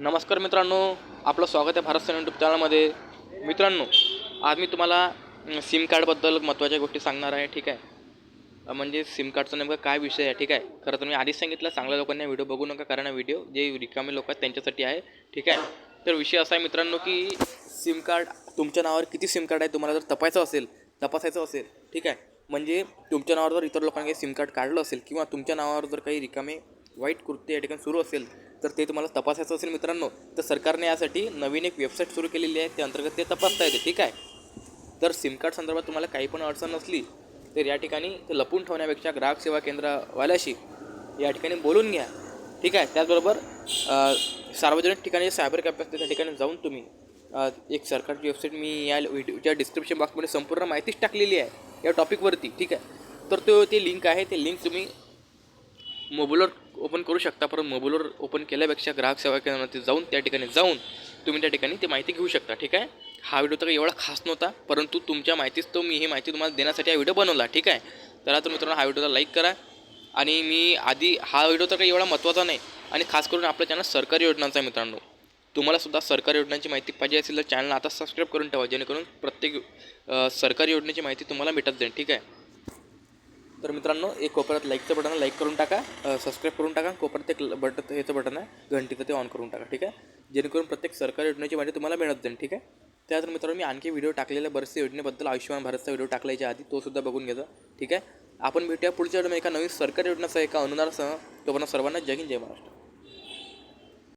नमस्कार मित्रांनो आपलं स्वागत आहे भारत सेना यूट्यूब चॅनलमध्ये. मित्रांनो आज मी तुम्हाला सिम कार्डबद्दल महत्त्वाच्या गोष्टी सांगणार आहे ठीक आहे? म्हणजे सिम कार्डचा नेमका काय विषय आहे ठीक आहे? खरं तर मी आधीच सांगितलं चांगल्या लोकांनी व्हिडिओ बघू नका कारण व्हिडिओ जे रिकामे लोक आहेत त्यांच्यासाठी आहे ठीक आहे? तर विषय असा आहे मित्रांनो की सिम कार्ड तुमच्या नावावर किती सिम कार्ड आहे तुम्हाला जर तपायचं असेल तपासायचं असेल ठीक आहे? म्हणजे तुमच्या नावावर जर इतर लोकांनी काही सिम कार्ड काढलं असेल किंवा तुमच्या नावावर जर काही रिकामे वाईट कृत्य या ठिकाणी सुरू असेल तर ते तुम्हाला तपासायचं असेल मित्रांनो तर सरकारने यासाठी नवीन एक वेबसाईट सुरू केलेली आहे. त्या अंतर्गत ते तपासता येते ठीक आहे? तर सिम कार्ड संदर्भात तुम्हाला काही पण अडचण नसली तर या ठिकाणी ते लपून ठेवण्यापेक्षा ग्राहक सेवा केंद्रावाल्याशी या ठिकाणी बोलून घ्या ठीक आहे? त्याचबरोबर सार्वजनिक ठिकाणी सायबर कॅफे असते त्या ठिकाणी जाऊन तुम्ही एक सरकारची वेबसाईट मी या व्हिडिओच्या डिस्क्रिप्शन बॉक्समध्ये संपूर्ण माहितीच टाकलेली आहे या टॉपिकवरती ठीक आहे? तर तो ते लिंक आहे ते लिंक तुम्ही मोबाईलवर ओपन करू शकता परंतु मोबाईलवर ओपन केल्यापेक्षा ग्राहक सेवा केंद्रामध्ये जाऊन त्या ठिकाणी जाऊन तुम्ही त्या ठिकाणी ती माहिती घेऊ शकता ठीक आहे? हा व्हिडिओ तर काही एवढा खास नव्हता परंतु तुमच्या माहितीच तो मी ही माहिती तुम्हाला देण्यासाठी हा व्हिडिओ बनवला ठीक आहे? तर आता मित्रांनो हा व्हिडिओला लाईक करा. आणि मी आधी हा व्हिडिओ तर काही एवढा महत्त्वाचा नाही आणि खास करून आपलं चॅनल सरकारी योजनांचा आहे मित्रांनो. तुम्हाला सुद्धा सरकारी योजनांची माहिती पाहिजे असेल तर चॅनल आता सबस्क्राईब करून ठेवा जेणेकरून प्रत्येक सरकारी योजनेची माहिती तुम्हाला भेटत जाईल ठीक आहे? तर मित्रांनो एक कोपऱ्यात लाईकचं बटन लाईक करून टाका. सबस्क्राईब करून टाका. कोपऱ्यात एक बटन याचं बटन आहे घंटीचं ते ऑन करून टाका ठीक आहे? जेणेकरून प्रत्येक सरकारी योजनेची माहिती तुम्हाला मिळत जाईल ठीक आहे? त्यानंतर मित्रांनो मी आणखी व्हिडिओ टाकलेल्या बरेचसे योजनेबद्दल आयुष्यमान भारतचा व्हिडिओ टाकल्याच्या आधी तो सुद्धा बघून घेतो ठीक आहे? आपण भेटूया पुढच्या वेळेला एका नवीन सरकारी योजनेसह एका अनुदानासह. तोपर्यंत सर्वांना जय हिंद जय महाराष्ट्र.